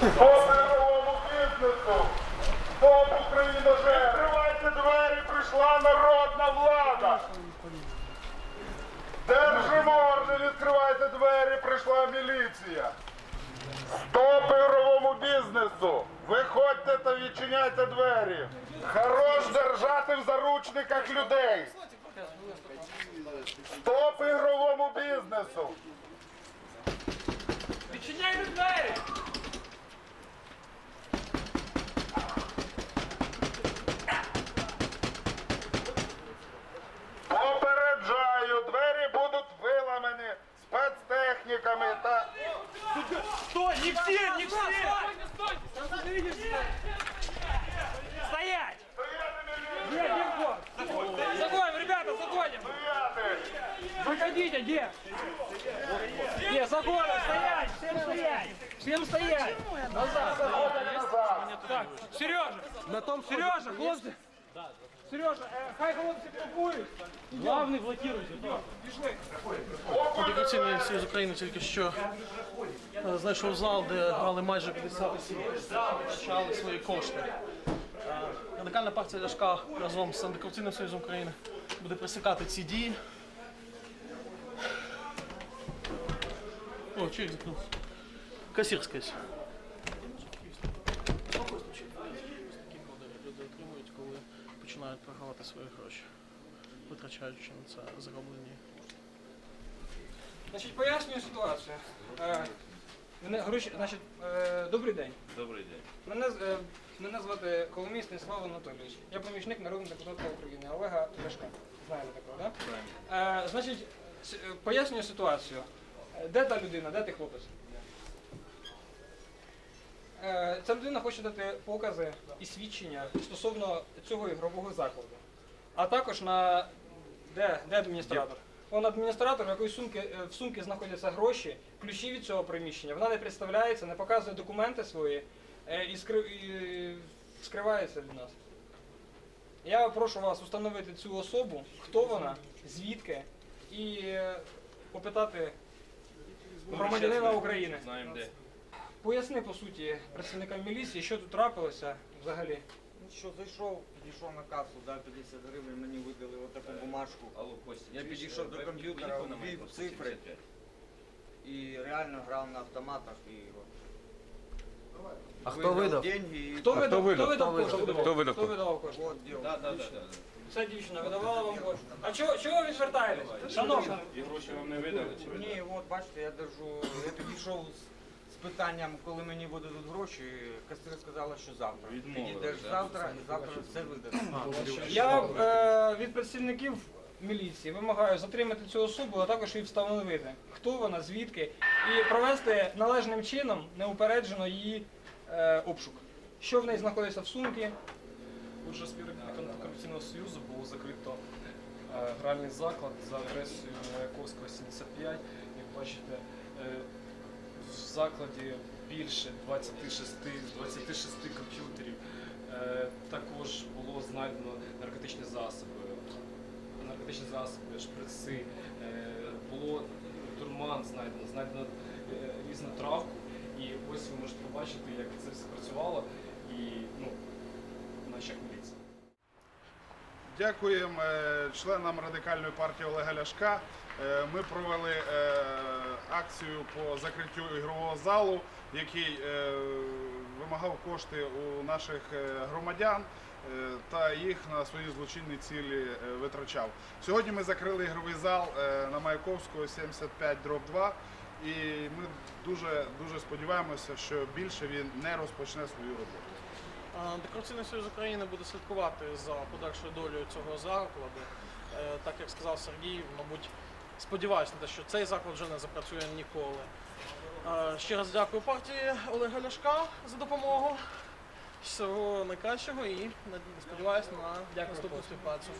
Стоп мировому бізнесу! Стоп Україна! Відкривайте двері, прийшла народна влада! Держимо орден, відкривайте двері, прийшла міліція! Стоп ігровому бізнесу! Виходьте та відчиняйте двері! Хорош держати в заручниках людей! Стоп ігровому бізнесу! Відчиняйте двері! не все, не все! Стоять! Где, где вход? Заходим, ребята, заходим! стояти! Заходите, где? Где, заходим, стоять! Всем стоять! Всем стоять! Назад! Так, Сережа! На том Сережа, хлопцы! Сережа, э, хай хлопці купують! Главный блокируйте! Пішли! Антикорупційний союз України тільки що е, знайшов зал, де грали майже 50 осіб, втрачали свої кошти. Е, Радикальна партія Ляшка разом з антикорупційним союзом України буде пресікати ці дії. О, чоловік закнувся. Касір коди люди отримують, коли починають програвати свої гроші, витрачаючи на це зароблені Значить, пояснюю ситуацію. Мене гроші, значить, е, добрий день. Добрий день. Мене, з- е, мене звати Коломій Станіслав Анатолійович. Я помічник народного депутата України Олега Ляшка. Знаєте такого, так? Да? Е, значить, с- е, пояснюю ситуацію. Е, Де та людина, де ти хлопець? Е, Ця людина хоче дати покази і свідчення стосовно цього ігрового закладу. А також на де, де адміністратор? Он адміністратор, в якої сумки, е, в сумці знаходяться гроші, ключі від цього приміщення. Вона не представляється, не показує документи свої е, і, скри, і скривається від нас. Я прошу вас установити цю особу, хто вона, звідки, і е, попитати громадянина України. Поясни по суті працівникам міліції, що тут трапилося взагалі. Що, зайшов, підійшов на касу, дав 50 гривень, мені видали отаку бумажку. Алло, Костя. Я підійшов е, до комп'ютера, на ввів Майкрософт цифри. І реально грав на автоматах і от. А хто видав? деньги і Хто видав, хто видав кошти? Хто видав? Хто видав кошти? от діло. Да, да, да, да. Ця дівчина видавала вам кошти. А чого, чого ви відвертаєтесь? Шановна, І гроші вам не видали? Ні, от бачите, я держу, я підійшов з питанням, коли мені видадуть гроші, касир сказала, що завтра. Відмовили, Підійдеш завтра і завтра все видадуть. я е, від працівників міліції вимагаю затримати цю особу, а також і встановити, хто вона, звідки, і провести належним чином неупереджено її е, обшук. Що в неї знаходиться в сумці, Отже, співробітникам антикорупційного союзу було закрито е, гральний заклад за адресою Маяковського 75. Як бачите, е, закладі більше 26 26 комп'ютерів. Е, також було знайдено наркотичні засоби, наркотичні засоби, шприци, е, було дурман знайдено, знайдено е, різну травку. І ось ви можете побачити, як це все працювало. І ну, наших міліцій. Дякуємо е, членам радикальної партії Олега Ляшка. Е, Ми провели е, акцію по закриттю ігрового залу, який вимагав кошти у наших громадян та їх на свої злочинні цілі витрачав. Сьогодні ми закрили ігровий зал на Маяковського 75 дроб 2 і ми дуже дуже сподіваємося, що більше він не розпочне свою роботу. А, Антикорупційний союз України буде слідкувати за подальшою долею цього закладу. Е, Так як сказав Сергій, мабуть, сподіваюся на те, що цей заклад вже не запрацює ніколи. Е, Ще раз дякую партії Олега Ляшка за допомогу. Всього найкращого і сподіваюся на наступну співпрацю.